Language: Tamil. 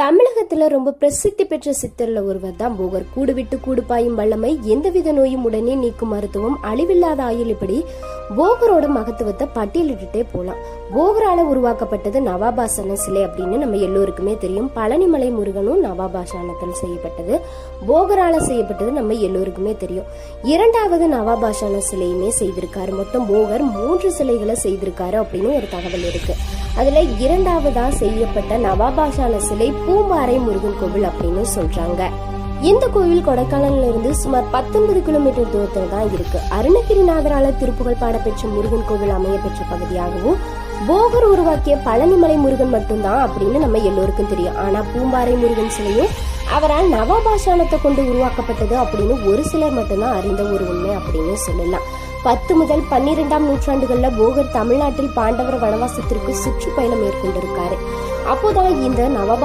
தமிழகத்துல ரொம்ப பிரசித்தி பெற்ற சித்தர்ல ஒருவர் தான் போகர். கூடு விட்டு கூடு பாயும் வல்லமை எந்தவித நோயும் உடனே நீக்கும் மருத்துவம் அழிவில்லாத ஆயுள் இப்படி போகரோட மகத்துவத்தை பட்டியலிட்டுட்டே போலாம். போகரால உருவாக்கப்பட்டது நவாபாசன சிலை அப்படின்னு நம்ம எல்லோருக்குமே தெரியும். பழனிமலை முருகனும் நவாபாஷானத்தில் செய்யப்பட்டது. போகரால செய்யப்பட்டது நம்ம எல்லோருக்குமே தெரியும். இரண்டாவது நவாபாஷான சிலையுமே செய்திருக்காரு. மொத்தம் போகர் மூன்று சிலைகளை செய்திருக்காரு அப்படின்னு ஒரு தகவல் இருக்கு. அதுல இரண்டாவதா செய்யப்பட்ட நவாபாஷான சிலை பூம்பாறை முருகன் கோவில் அப்படின்னு சொல்றாங்க. இந்த கோவில் கொடைக்கானல்ல இருந்து சுமார் 19 கிலோமீட்டர் தூரத்துல தான் இருக்கு. அருணகிரிநாதரால திருப்புகழ் பாடப்பெற்ற முருகன் கோவில் அமைய பெற்ற பகுதியாகவும் போகர் உருவாக்கிய பழனிமலை முருகன் மட்டும்தான் அப்படின்னு நம்ம எல்லோருக்கும் தெரியும். ஆனா பூம்பாறை முருகன் சிலையும் அவரால் நவாபாஷானத்தை கொண்டு உருவாக்கப்பட்டது அப்படின்னு ஒரு சிலர் மட்டும்தான் அறிந்த ஒரு உண்மை அப்படின்னு சொல்லலாம். பத்து முதல் பன்னிரெண்டாம் நூற்றாண்டுகள்ல போகர் தமிழ்நாட்டில் பாண்டவர் வனவாசத்திற்கு சுற்றுப்பயணம் மேற்கொண்டிருக்காரு. அப்போதான் இந்த நவபாஷ